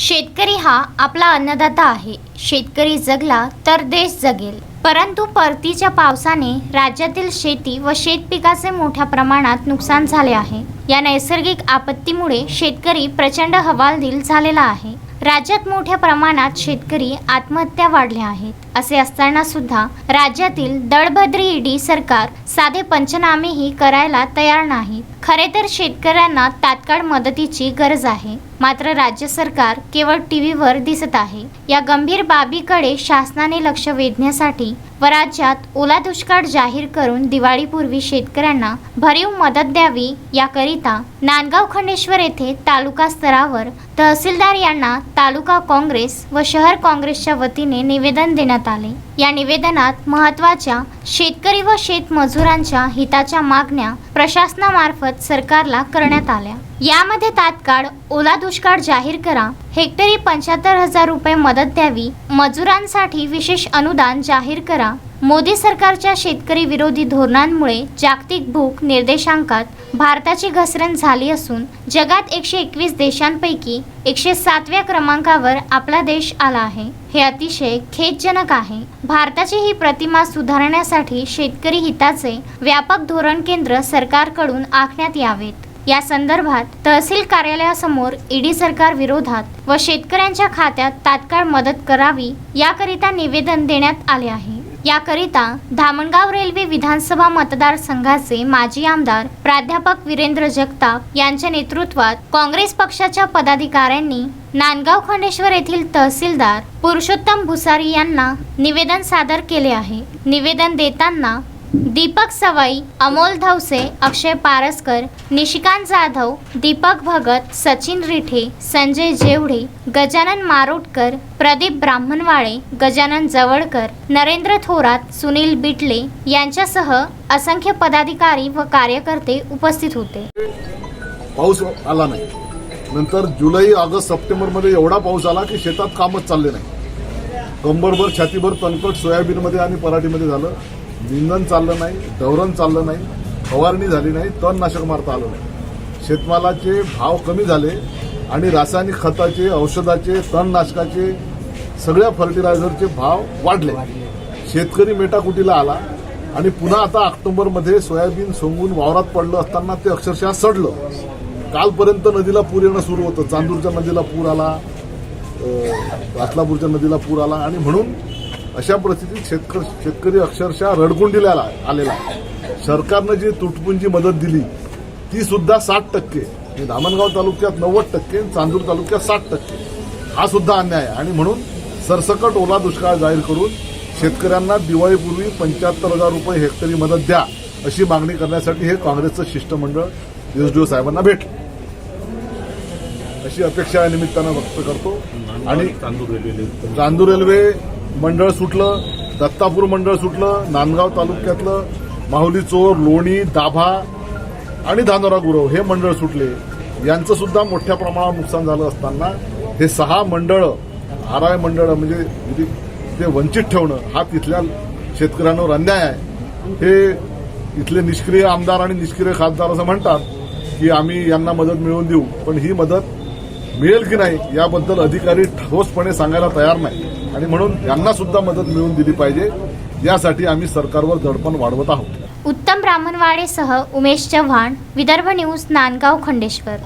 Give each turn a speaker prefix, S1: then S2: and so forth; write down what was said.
S1: शेतकरी हा आपला अन्नदाता आहे. शेतकरी जगला तर देश जगेल. परंतु परतीच्या पावसाने राज्यातील शेती व शेतपिकाचे मोठ्या प्रमाणात नुकसान झाले आहे. या नैसर्गिक आपत्तीमुळे शेतकरी प्रचंड हवालदिल झालेला आहे. राज्यात मोठ्या प्रमाणात शेतकरी आत्महत्या वाढल्या आहेत. असे असताना सुद्धा राज्यातील दळभद्री ईडी सरकार साधे पंचनामेही करायला तयार नाहीत. खरे तर शेतकऱ्यांना तात्काळ मदतीची गरज आहे. मात्र राज्य सरकार केवळ टीव्हीवर दिसत आहे. या गंभीर बाबीकडे शासनाने लक्ष वेधण्यासाठी व राज्यात ओला दुष्काळ जाहीर करून दिवाळीपूर्वी शेतकऱ्यांना भरीव मदत द्यावी याकरिता नांदगाव खंडेश्वर येथे तालुका स्तरावर तहसीलदार यांना तालुका काँग्रेस व शहर काँग्रेसच्या वतीने निवेदन देण्यात आले. या निवेदनात महत्त्वाच्या शेतकरी व शेतमजुरांच्या हिताच्या मागण्या प्रशासनामार्फत सरकारला करण्यात आल्या. यामध्ये तात्काळ ओला दुष्काळ जाहीर करा हेक्टरी पंच्याहत्तर हजार रुपये मदत द्यावी मजुरांसाठी विशेष अनुदान जाहीर करा. मोदी सरकारच्या शेतकरी विरोधी धोरणांमुळे जागतिक भूक निर्देशांकात भारताची घसरण झाली असून जगात एकशे एकवीस देशांपैकी एकशे सातव्या क्रमांकावर आपला देश आला आहे. हे अतिशय खेदजनक आहे. भारताची ही प्रतिमा सुधारण्यासाठी शेतकरी हिताचे व्यापक धोरण केंद्र सरकारकडून आखण्यात यावेत. या संदर्भात तहसील कार्यालयासमोर ईडी सरकार विरोधात व शेतकऱ्यांच्या खात्यात तात्काळ मदत करावी याकरिता निवेदन देण्यात आले आहे. याकरिता धामणगाव रेल्वे विधानसभा मतदारसंघाचे माजी आमदार प्राध्यापक वीरेंद्र जगताप यांच्या नेतृत्वात काँग्रेस पक्षाच्या पदाधिकाऱ्यांनी नांदगाव खंडेश्वर येथील तहसीलदार पुरुषोत्तम भुसारी यांना निवेदन सादर केले आहे. निवेदन देताना दीपक सवाई अमोल धवसे अक्षय पारसकर निशिकांत जाधव दीपक भगत सचिन रिठे संजय जेवढे गजानन मारोटकर प्रदीप ब्राह्मणवाळे गजानन जवळकर नरेंद्र थोरात सुनील बिटले यांच्यासह असंख्य पदाधिकारी व कार्यकर्ते उपस्थित होते.
S2: पाऊस आला नाही. नंतर जुलै ऑगस्ट सप्टेंबरमध्ये एवढा पाऊस आला की शेतात कामच चालले नाही. कंबरभर छातीभर तणकट सोयाबीनमध्ये आणि पराठीमध्ये झालं. निंदन चाललं नाही डवरण चाललं नाही फवारणी झाली नाही तणनाशक मारता आलं नाही. शेतमालाचे भाव कमी झाले आणि रासायनिक खताचे औषधाचे तणनाशकाचे सगळ्या फर्टिलायझरचे भाव वाढले. शेतकरी मेटाकुटीला आला आणि पुन्हा आता ऑक्टोबरमध्ये सोयाबीन सोंगून वावरात पडलं असताना ते अक्षरशः सडलं. कालपर्यंत नदीला पूर येणं सुरू होतं. चांदूरच्या नदीला पूर आला अतलापूरच्या रातलापूरच्या नदीला पूर आला आणि म्हणून अशा परिस्थितीत शेतकरी शेतकरी अक्षरशः रडकुंडीला आला- आलेला आहे. सरकारनं जी तुटपुंजी मदत दिली ती सुद्धा साठ टक्के. धामणगाव तालुक्यात नव्वद टक्के चांदूर तालुक्यात साठ टक्के. हा सुद्धा अन्याय आहे. आणि म्हणून सरसकट ओला दुष्काळ जाहीर करून शेतकऱ्यांना दिवाळीपूर्वी पंच्याहत्तर हजार रुपये हेक्टरी मदत द्या अशी मागणी करण्यासाठी हे काँग्रेसचं शिष्टमंडळ एसडीओ साहेबांना भेटलं. अशी अपेक्षा या निमित्तानं व्यक्त करतो. आणि
S3: तांदूळ रेल्वे
S2: चांदूर रेल्वे मंडळ सुटलं दत्तापूर मंडळ सुटलं नांदगाव तालुक्यातलं माहुली चोर लोणी दाभा आणि धानोरा गुरव हे मंडळ सुटले. यांचं सुद्धा मोठ्या प्रमाणावर नुकसान झालं असताना हे सहा मंडळं आर आय मंडळ म्हणजे म्हणजे ते वंचित ठेवणं हा तिथल्या शेतकऱ्यांवर अन्याय आहे. हे इथले निष्क्रिय आमदार आणि निष्क्रिय खासदार असं म्हणतात की आम्ही यांना मदत मिळवून देऊ पण ही मदत मिळेल की नाही याबद्दल अधिकारी ठोसपणे सांगायला तयार नाही. आणि म्हणून यांना सुद्धा मदत मिळवून दिली पाहिजे. यासाठी आम्ही सरकारवर दडपण वाढवत आहोत.
S1: उत्तम ब्राह्मणवाडेसह उमेश चव्हाण विदर्भ न्यूज नांदगाव खंडेश्वर.